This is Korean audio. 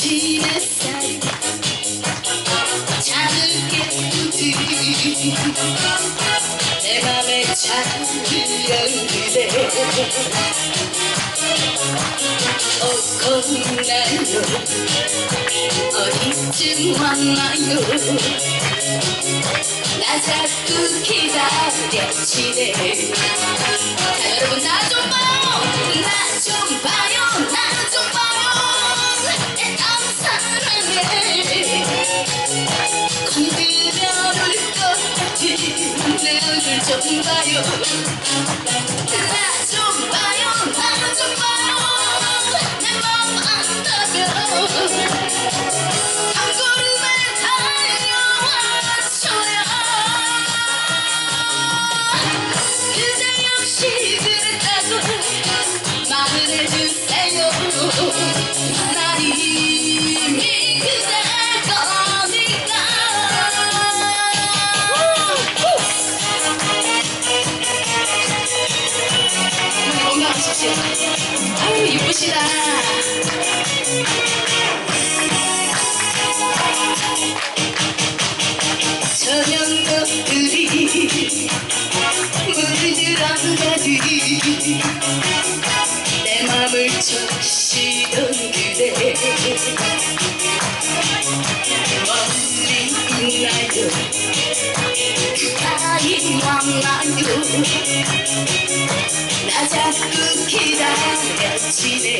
지냈어요 작은 개구리 내 맘에 작은 연기대 어 겁나요 어디쯤 왔나요 나 자꾸 기다려지네 Yeah. 내 맘을 적시던 그대. 멀리 있나요? 가까이 왔나요. 나 자꾸 기다려지네